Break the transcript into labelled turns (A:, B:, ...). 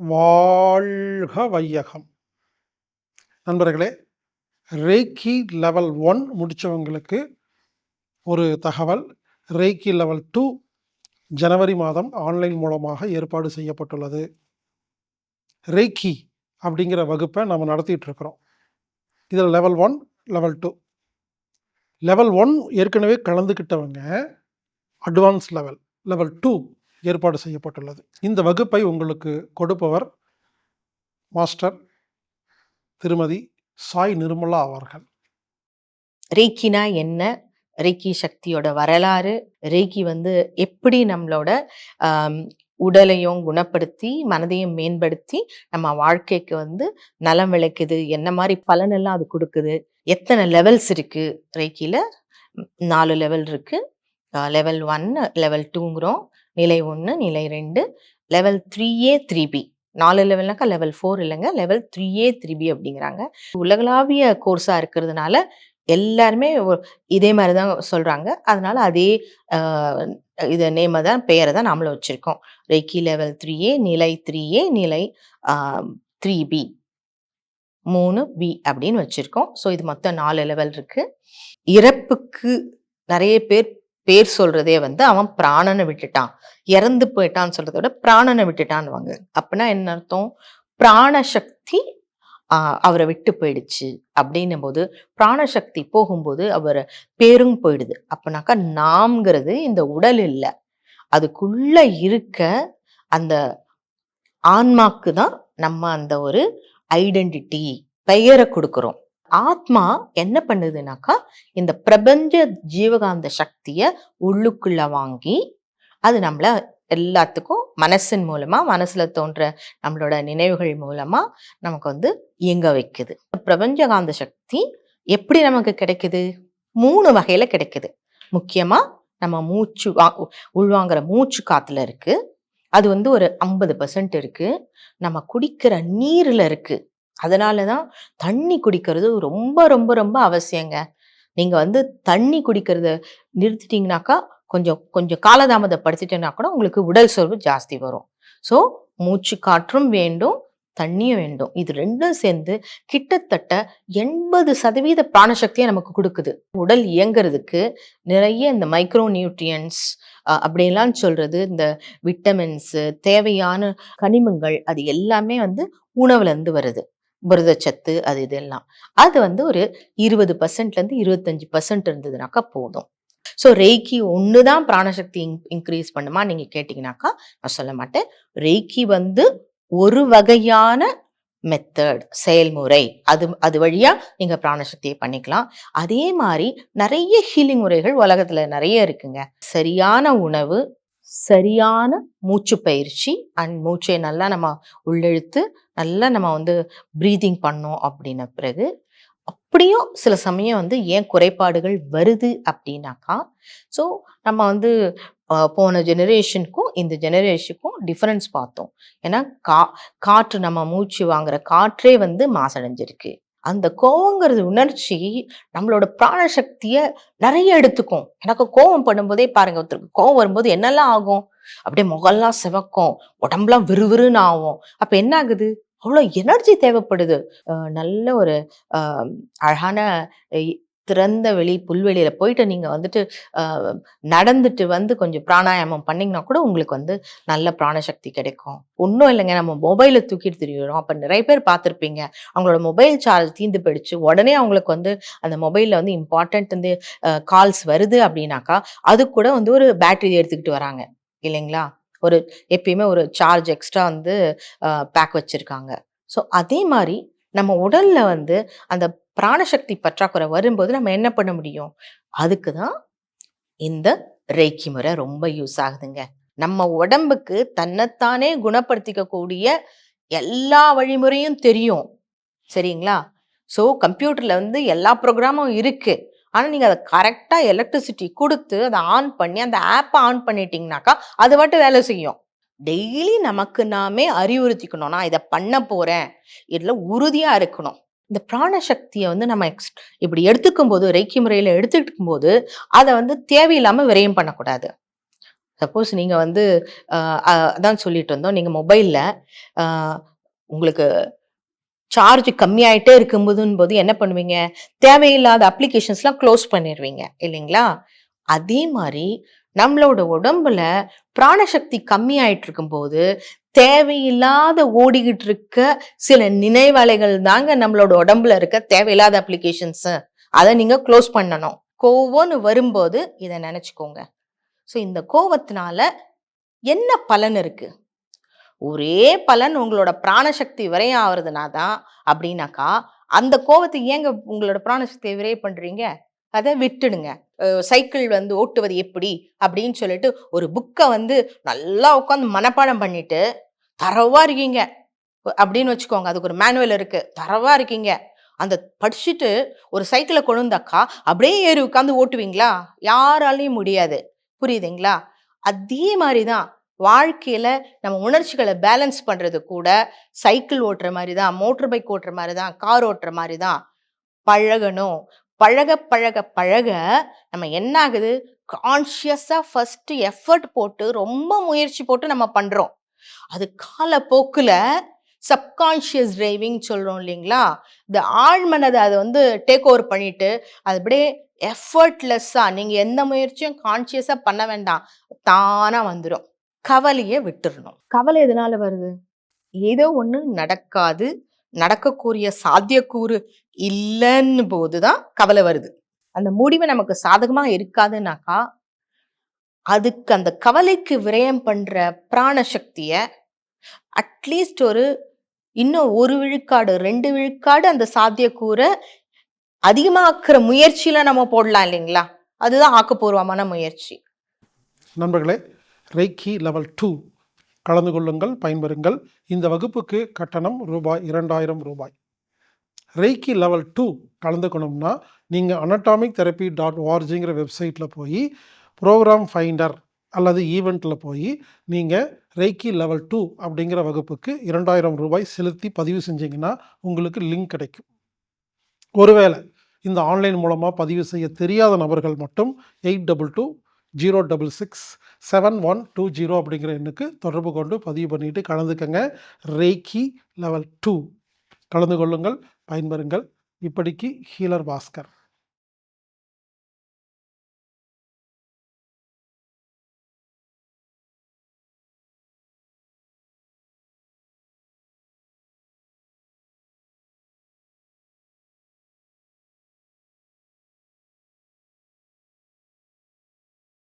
A: வாழ்க வையகம் நண்பர்களே ரேக்கி லெவல் ஒன் முடித்தவங்களுக்கு ஒரு தகவல். ரேக்கி லெவல் டூ ஜனவரி மாதம் ஆன்லைன் மூலமாக ஏற்பாடு செய்யப்பட்டுள்ளது. ரேக்கி அப்படிங்கிற வகுப்பை நம்ம நடத்திட்டு இருக்கிறோம் இதில் level one level two level one ஏற்கனவே கலந்துக்கிட்டவங்க அட்வான்ஸ் லெவல் லெவல் டூ ஏற்பாடு செய்யப்பட்டுள்ளது. இந்த வகுப்பை உங்களுக்கு கொடுப்பவர் மாஸ்டர் திருமதி சாய் நிர்மலா அவர்கள்.
B: ரீக்கினா என்ன? ரேக்கி சக்தியோட வரலாறு ரீக்கி வந்து எப்படி நம்மளோட உடலையும் குணப்படுத்தி மனதையும் மேம்படுத்தி நம்ம வாழ்க்கைக்கு வந்து நலம் விளைக்குது என்ன மாதிரி பலனெல்லாம் அது கொடுக்குது எத்தனை லெவல்ஸ் இருக்கு? ரேக்கில நாலு லெவல் இருக்கு. லெவல் ஒன்னு லெவல் டூங்கிறோம் நிலை ஒன்று நிலை ரெண்டு. Level three A three B நாலு லெவல்னாக்கா லெவல் ஃபோர் இல்லைங்க. Level three A three B அப்படிங்கிறாங்க. உலகளாவிய கோர்ஸாக இருக்கிறதுனால எல்லாருமே இதே மாதிரி தான் சொல்கிறாங்க அதனால அதே இது நேமை தான் பெயரை தான் நாமளும் வச்சுருக்கோம். ரெக்கி லெவல் த்ரீ ஏ நிலை த்ரீ ஏ நிலை த்ரீ பி மூணு பி அப்படின்னு வச்சுருக்கோம். ஸோ இது மொத்தம் நாலு லெவல் இருக்குது இறப்புக்கு நிறைய பேர் பேர் சொல்றதே வந்து அவன் பிராணனை விட்டுட்டான். இறந்து போயிட்டான்னு சொல்றத விட பிராணனை விட்டுட்டான்வாங்க அப்படின்னா என்ன அர்த்தம்? பிராணசக்தி ஆஹ், அவரை விட்டு போயிடுச்சு. அப்படின்னும் போது பிராணசக்தி போகும்போது அவர் பேரும் போயிடுது. அப்படின்னாக்கா நாம்ங்கிறது இந்த உடல் இல்லை. அதுக்குள்ள இருக்க அந்த ஆன்மாக்கு தான் நம்ம அந்த ஒரு ஐடென்டிட்டி பெயரை கொடுக்குறோம். ஆத்மா என்ன பண்ணுதுனாக்கா இந்த பிரபஞ்ச ஜீவகாந்த சக்தியை உள்ளுக்குள்ள வாங்கி அது நம்மளை எல்லாத்துக்கும் மனசின் மூலமா மனசுல தோன்ற நம்மளோட நினைவுகள் மூலமா நமக்கு வந்து இயங்க வைக்குது. பிரபஞ்சகாந்த சக்தி எப்படி நமக்கு கிடைக்குது? மூணு வகையில கிடைக்குது. முக்கியமா நம்ம மூச்சு வா உள்வாங்குற மூச்சு காத்துல இருக்கு. அது வந்து ஒரு ஐம்பது பர்சன்ட் இருக்கு. நம்ம குடிக்கிற நீர்ல இருக்கு. அதனால தான் தண்ணி குடிக்கிறது ரொம்ப ரொம்ப ரொம்ப அவசியங்க. நீங்கள் வந்து தண்ணி குடிக்கிறத நிறுத்திட்டீங்கனாக்கா கொஞ்சம் கொஞ்சம் காலதாமதப்படுத்திட்டேன்னா கூட உங்களுக்கு உடல் சோர்வு ஜாஸ்தி வரும். ஸோ மூச்சு காற்றும் வேண்டும் தண்ணியும் வேண்டும். இது ரெண்டும் சேர்ந்து கிட்டத்தட்ட எண்பது சதவீத பிராணசக்தியை நமக்கு கொடுக்குது. உடல் இயங்குறதுக்கு நிறைய இந்த மைக்ரோ நியூட்ரியன்ஸ் அப்படின்லாம் சொல்றது இந்த விட்டமின்ஸு தேவையான கனிமங்கள் அது எல்லாமே வந்து உணவுலேருந்து வருது. புரதச்சத்து அது இதெல்லாம். அது வந்து ஒரு இருபது பர்சன்ட்லேருந்து இருபத்தஞ்சு பர்சன்ட் இருந்ததுனாக்கா போதும். ஸோ ரெய்கி ஒன்று தான் பிராணசக்தி இன்க்ரீஸ் பண்ணுமா? நீங்கள் கேட்டிங்கனாக்கா நான் சொல்ல மாட்டேன். ரெய்கி வந்து ஒரு வகையான மெத்தட் செயல்முறை. அது அது வழியாக நீங்கள் பிராணசக்தியை பண்ணிக்கலாம். அதே மாதிரி நிறைய ஹீலிங் முறைகள் உலகத்தில் நிறைய இருக்குங்க. சரியான உணவு சரியான மூச்சு பயிற்சி அண்ட் மூச்சை நல்லா நம்ம உள்ளெழுத்து நல்லா நம்ம வந்து ப்ரீதிங் பண்ணோம் அப்படின்ன பிறகு அப்படியும் சில சமயம் வந்து ஏன் குறைபாடுகள் வருது அப்படின்னாக்கா ஸோ நம்ம வந்து போன ஜெனரேஷனுக்கும் இந்த ஜெனரேஷனுக்கும் டிஃபரன்ஸ் பார்த்தோம். ஏன்னா கா காற்று நம்ம மூச்சு வாங்குற காற்றே வந்து மாசடைஞ்சிருக்கு. அந்த கோவங்கிறது உணர்ச்சி நம்மளோட பிராண சக்தியை நிறைய எடுத்துக்கும். எனக்கு கோவம் பண்ணும்போதே பாருங்க ஒருத்தருக்கு கோவம் வரும்போது என்னெல்லாம் ஆகும்? அப்படியே முகம்லாம் சிவக்கும் உடம்புலாம் விறுவிறுன்னு ஆகும். அப்ப என்ன ஆகுது அவ்வளோ எனர்ஜி தேவைப்படுது நல்ல ஒரு அழகான திறந்த வெளி புல்வெளியில் போயிட்டு நீங்கள் வந்துட்டு நடந்துட்டு வந்து கொஞ்சம் பிராணாயாமம் பண்ணிங்கன்னா கூட உங்களுக்கு வந்து நல்ல பிராணசக்தி கிடைக்கும். ஒன்றும் இல்லைங்க நம்ம மொபைலை தூக்கிட்டு திரியிறோம். அப்போ நிறைய பேர் பார்த்துருப்பீங்க. அவங்களோட மொபைல் சார்ஜ் தீந்து போயிடுச்சு. உடனே அவங்களுக்கு வந்து அந்த மொபைலில் வந்து இம்பார்ட்டன்ட் வந்து கால்ஸ் வருது அப்படின்னாக்கா அது கூட வந்து ஒரு பேட்டரி எடுத்துக்கிட்டு வராங்க. இல்லைங்களா? ஒரு எப்பயுமே ஒரு சார்ஜ் எக்ஸ்ட்ரா வந்து பேக் வச்சுருக்காங்க. ஸோ அதே மாதிரி நம்ம உடலில் வந்து அந்த பிராணசக்தி பற்றாக்குறை வரும்போது நம்ம என்ன பண்ண முடியும்? அதுக்கு தான் இந்த ரேக்கி முறை ரொம்ப யூஸ் ஆகுதுங்க. நம்ம உடம்புக்கு தன்னைத்தானே குணப்படுத்திக்கக்கூடிய எல்லா வழிமுறையும் தெரியும். சரிங்களா? ஸோ கம்ப்யூட்டரில் வந்து எல்லா ப்ரோக்ராமும் இருக்குது ஆனால் நீங்கள் அதை கரெக்டாக எலக்ட்ரிசிட்டி கொடுத்து அதை ஆன் பண்ணி அந்த ஆப்பை ஆன் பண்ணிட்டீங்கனாக்கா அது மட்டும் வேலை செய்யும். டெய்லி நமக்கு நாமே அறிவுறுத்திக்கணும். நான் இதை பண்ண போகிறேன் இதில் உறுதியாக இருக்கணும். இந்த பிராண சக்தியை வந்து நம்ம எக்ஸ் இப்படி எடுத்துக்கும் போது ரைக்கி முறையில் எடுத்துக்கும் போது அதை வந்து தேவையில்லாம விரயம் பண்ணக்கூடாது சப்போஸ் நீங்க வந்து அதான் சொல்லிட்டு இருந்தோம். நீங்க மொபைல்ல உங்களுக்கு சார்ஜ் கம்மியாயிட்டே இருக்கும்போதுன்போது என்ன பண்ணுவீங்க? தேவையில்லாத அப்ளிகேஷன்ஸ்லாம் க்ளோஸ் பண்ணிருவீங்க இல்லைங்களா? அதே மாதிரி நம்மளோட உடம்புல பிராணசக்தி கம்மியாயிட்டு இருக்கும்போது, தேவையில்லாத ஓடிக்கிட்டு இருக்க சில நினைவலைகள் தாங்க நம்மளோட உடம்புல இருக்க தேவையில்லாத அப்ளிகேஷன்ஸு. அதை நீங்க க்ளோஸ் பண்ணணும். கோவம்னு வரும்போது இதை நினச்சிக்கோங்க ஸோ இந்த கோவத்தினால என்ன பலன் இருக்கு? ஒரே பலன் உங்களோட பிராணசக்தி விரயம் ஆகுறதுனா தான் அப்படின்னாக்கா அந்த கோவத்தை ஏங்க உங்களோட பிராணசக்தியை விரைய பண்றீங்க? அதை விட்டுடுங்க. சைக்கிள் வந்து ஓட்டுவது எப்படி? அப்படின்னு சொல்லிட்டு ஒரு புக்கை வந்து நல்லா உட்காந்து மனப்பாடம் பண்ணிட்டு, தரவாக இருக்கீங்க. அப்படின்னு வச்சுக்கோங்க. அதுக்கு ஒரு மேனுவல் இருக்கு. தரவாக இருக்கீங்க. அந்த படிச்சுட்டு ஒரு சைக்கிளை கொழுந்தாக்கா அப்படியே ஏறி உட்காந்து ஓட்டுவீங்களா? யாராலையும் முடியாது. புரியுதுங்களா? அதே மாதிரி தான் வாழ்க்கையில் நம்ம உணர்ச்சிகளை பேலன்ஸ் பண்ணுறது கூட சைக்கிள் ஓட்டுற மாதிரி தான், மோட்டர் பைக் ஓட்டுற மாதிரி தான், கார் ஓட்டுற மாதிரி தான். பழகணும். பழக, பழக, பழக நம்ம என்ன ஆகுது? கான்ஷியஸாக ஃபஸ்ட்டு எஃபர்ட் போட்டு ரொம்ப முயற்சி போட்டு நம்ம பண்ணுறோம் அது காலப்போக்குல சப்கான்ஷியஸ் டிரைவிங் சொல்றோம் இல்லைங்களா? இந்த ஆழ்மனதை அதை வந்து டேக் ஓவர் பண்ணிட்டு, அது அப்படியே எஃபர்ட்லெஸ்ஸாக நீங்க எந்த முயற்சியும் கான்ஷியஸா பண்ண வேண்டாம். தானாக வந்துடும் கவலையை விட்டுறணும். கவலை எதனால வருது? ஏதோ ஒன்று நடக்காது. நடக்கக்கூடிய சாத்தியக்கூறு இல்லைன்னு போது தான் கவலை வருது. அந்த முடிவு நமக்கு சாதகமா இருக்காதுன்னாக்கா, அதுக்கு அந்த கவலைக்கு விரயம் பண்ற பிராணசக்திய அட்லீஸ்ட் ஒரு இன்னும் ஒரு விழுக்காடு, ரெண்டு விழுக்காடு அந்த சாத்தியக்கூற அதிகமாக்குற முயற்சியில நம்ம போடலாம் இல்லைங்களா? அதுதான் ஆக்கப்பூர்வமான முயற்சி.
A: நண்பர்களே, ரெய்க்கி லெவல் டூ கலந்து கொள்ளுங்கள், பயன்பெறுங்கள். இந்த வகுப்புக்கு கட்டணம் ரூபாய் 2000 ரூபாய். ரெய்க்கி லெவல் டூ கலந்துக்கணும்னா, நீங்கள் அனட்டாமிக் தெரப்பி டாட் ஓஆர்ஜிங்கிற வெப்சைட்டில் போய் ப்ரோக்ராம் ஃபைண்டர் அல்லது ஈவெண்ட்டில் போய் நீங்கள் ரெய்க்கி லெவல் டூ அப்படிங்கிற வகுப்புக்கு 2000 ரூபாய் செலுத்தி பதிவு செஞ்சிங்கன்னா உங்களுக்கு லிங்க் கிடைக்கும். ஒருவேளை இந்த ஆன்லைன் மூலமாக பதிவு செய்ய தெரியாத நபர்கள் மட்டும் 8220667120 அப்படிங்கிற எண்ணுக்கு தொடர்பு கொண்டு பதிவு பண்ணிட்டு கலந்துக்கங்க. ரேக்கி லெவல் டூ கலந்து கொள்ளுங்கள், பயன்பெறுங்கள். இப்படிக்கு ஹீலர் பாஸ்கர்.